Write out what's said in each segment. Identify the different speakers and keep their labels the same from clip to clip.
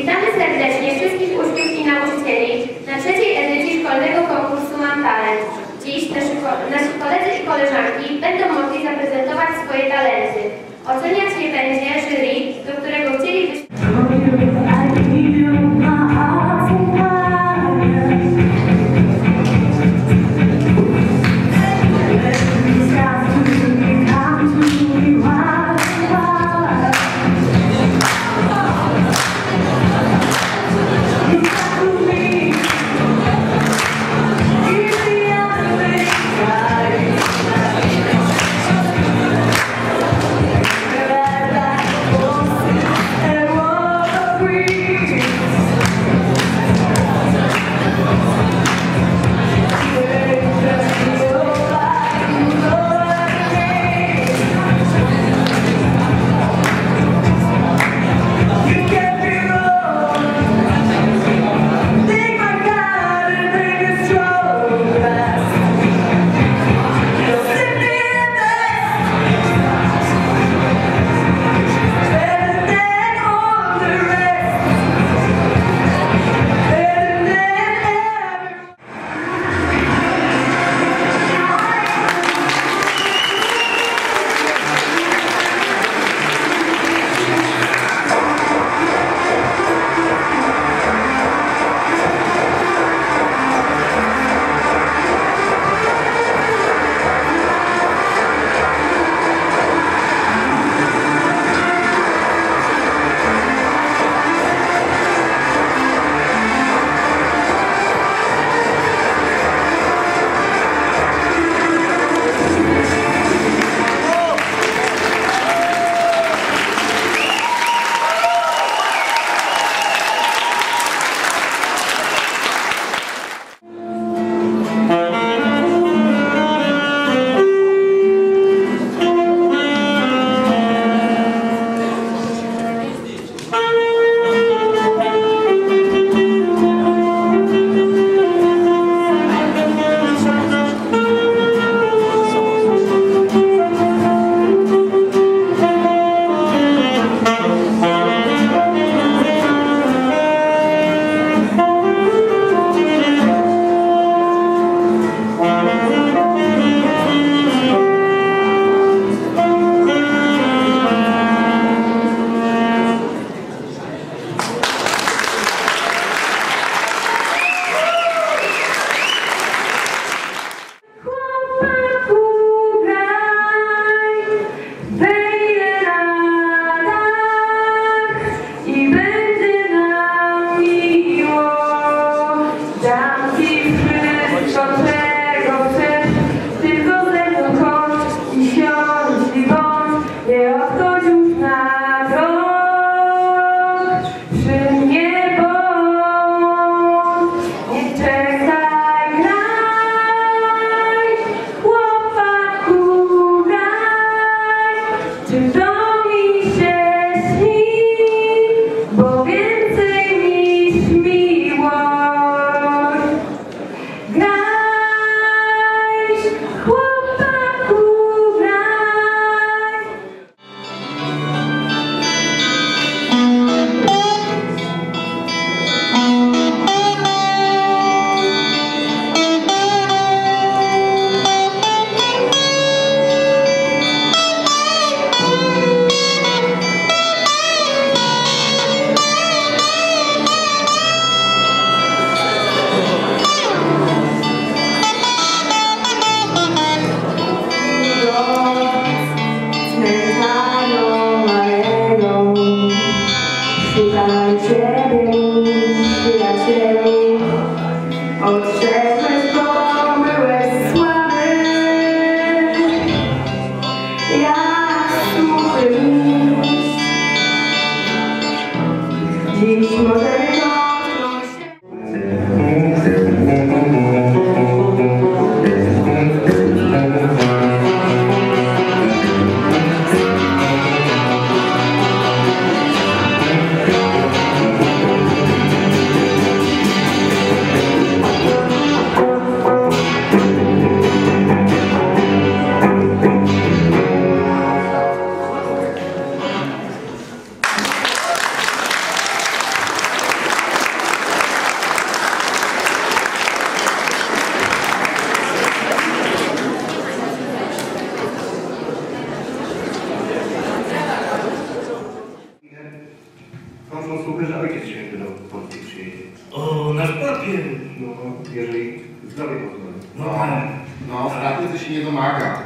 Speaker 1: Witamy serdecznie wszystkich uczniów i nauczycieli na trzeciej edycji szkolnego konkursu Mam Talent. Dziś nasi, nasi koledzy i koleżanki będą mogli zaprezentować swoje talenty. Oceniać je będzie jury, do którego chcielibyśmy
Speaker 2: I
Speaker 3: święty do Polski przyjedzie.
Speaker 4: O, nasz papier.
Speaker 3: No, jeżeli zdrowie pozwoli.
Speaker 4: No tak.
Speaker 5: No, ostatnio to się nie domaga.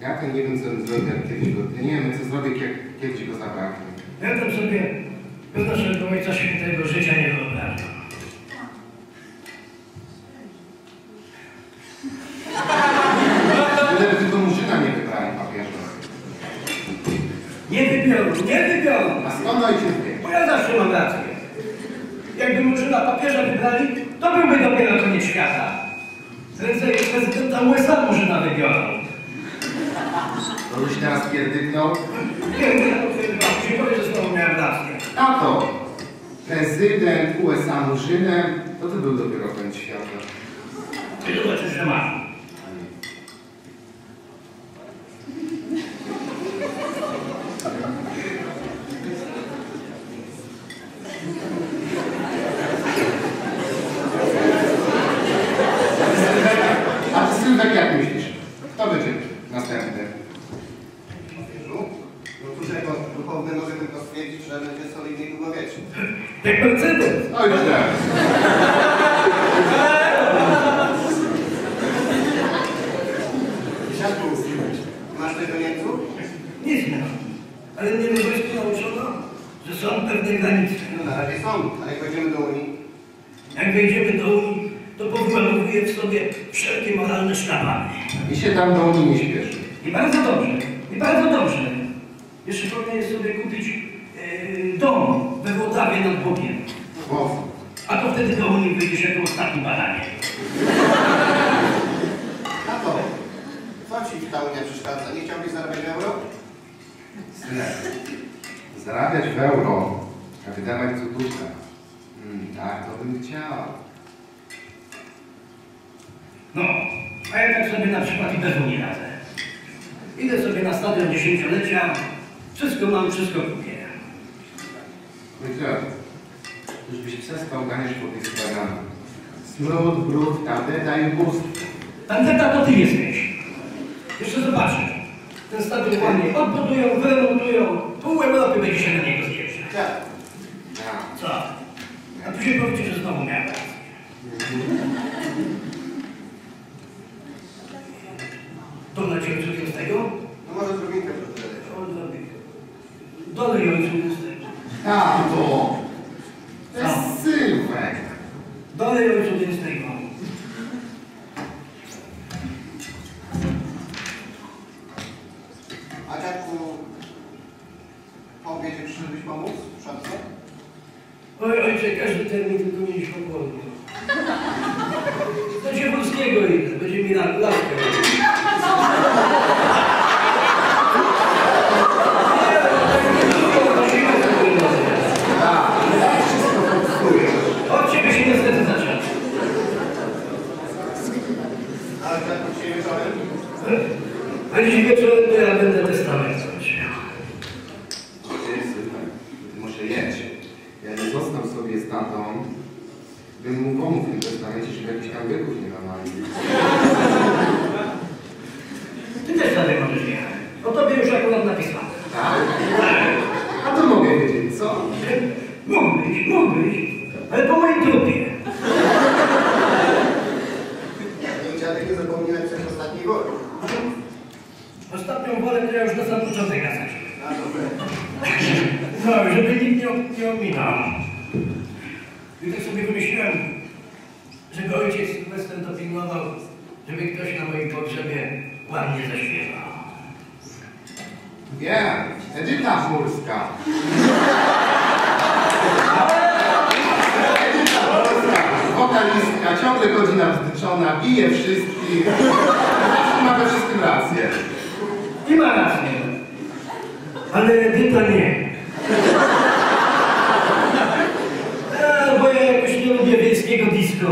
Speaker 5: Ja to nie wiem, co bym zrobił, jak kiedyś go... Ja nie wiem, co zrobię, jak kiedyś go zabraknie.
Speaker 4: Ja tam sobie bez naszego Ojca Świętego życia nie wyobrażam.
Speaker 5: Tyle tylko murzyna nie wybrali papieża.
Speaker 4: Nie wybiorą, nie wybiorą.
Speaker 5: A skąd ojciec wie?
Speaker 4: Bo ja zawsze mam rację. Jakby Murzyna papieża wybrali, to byłby dopiero koniec świata. Prędzej prezydenta USA Murzyna wybiorą.
Speaker 5: To już teraz pierdyknął.
Speaker 4: Nie wiem, ja potwierdzam, ci powie, że znowu miałem rację.
Speaker 5: Tato, prezydent USA murzynem, to to był dopiero koniec świata.
Speaker 4: Ty zobaczysz, że mam.
Speaker 5: A ty Sylwek, jak myślisz? Kto będzie następny?
Speaker 3: Papieżu? No cóż, jako duchowny mogę tylko stwierdzić, że będzie solidny i długowieczny.
Speaker 4: Jak prezydent.
Speaker 5: Oj, źle.
Speaker 3: Siadku, masz tego Niemców?
Speaker 4: Nie mam. Ale mnie wojsko nauczono, że są pewne granice.
Speaker 3: No na razie są, ale jak wejdziemy do Unii,
Speaker 4: Jak wejdziemy do Unii, to powymowuje w sobie wszelkie moralne szkabany.
Speaker 5: I się tam do Unii nie śpieszy.
Speaker 4: I bardzo dobrze, i bardzo dobrze. Jeszcze powinien sobie kupić e, dom we Włodawie nad Bogiem.
Speaker 5: Chłopcy.
Speaker 4: A to wtedy do Unii wyjdziesz jako ostatni badanie.
Speaker 3: Tato, co ci ta Unia przeszkadza? Nie chciałbyś zarabiać w euro?
Speaker 5: Synek, zarabiać w euro, a wydawać złotówkę. Hmm, tak, to bym chciał.
Speaker 4: No, a ja tak sobie na przykład i bez Unii radzę. Idę sobie na stadion dziesięciolecia, wszystko mam, wszystko kupię.
Speaker 5: Powiedziałem, już byś przestał ganiać po tych sprawach. Smród, brud, tandeta i ubóstwo.
Speaker 4: Tandeta to ty jesteś. Jeszcze zobaczysz. Ten stadion ładnie odbudują, wyremontują. Pół Europy będzie się na niego zjeżdżać.
Speaker 3: Tak.
Speaker 5: Ja.
Speaker 4: Co? A tu się powiecie, że znowu miałem rację. To na ciebie z tego?
Speaker 3: No może drobinkę przeczytać.
Speaker 4: Dolej ojcu z tego.
Speaker 5: Tato! To jest Sylwek.
Speaker 4: Dolej ojcu z tego.
Speaker 3: A dziadku, po obiedzie przyszedłbyś pomóc w szatce?
Speaker 4: Oj, ojcze, każdy termin tylko mieć po południu. Do Ciepolskiego idę, będzie mi la- laskę.
Speaker 5: Tak, ja wszystko popsuję.
Speaker 4: Od ciebie się niestety zaczęło.
Speaker 3: Ale dziadku dzisiaj wieczorem?
Speaker 4: A dziś wieczorem to ja będę testament skończył.
Speaker 5: Ty, Sylwek, ty może jedź. Ja nie został sobie z tatą, bym mu pomógł w tym testamencie, żeby jakichś tam wieków nie namalił.
Speaker 4: Ty też dalej możesz jechać. O tobie już akurat napisano.
Speaker 5: Tak? A to mogę wiedzieć, co?
Speaker 4: Mógłbyś, mógłbyś, ale po moim trupie.
Speaker 3: Niech dziadek nie zapomni napisać ostatniej woli.
Speaker 4: Ostatnią wolę to ja już na sam początek.
Speaker 3: A dobrze.
Speaker 4: No, żeby nikt nie, nie ominął. I tak sobie wymyśliłem, żeby ojciec Sylwester dopilnował, żeby ktoś na moim pogrzebie ładnie zaśpiewał.
Speaker 5: Wiem, Edyta Chmurska. Edyta Chmurska, wokalistka, ciągle chodzi nawzdyczona, bije wszystkich. Zawsze ma we wszystkim rację.
Speaker 4: I ma rację. Ale Edyta nie. A, bo ja jakoś nie lubię wiejskiego disco.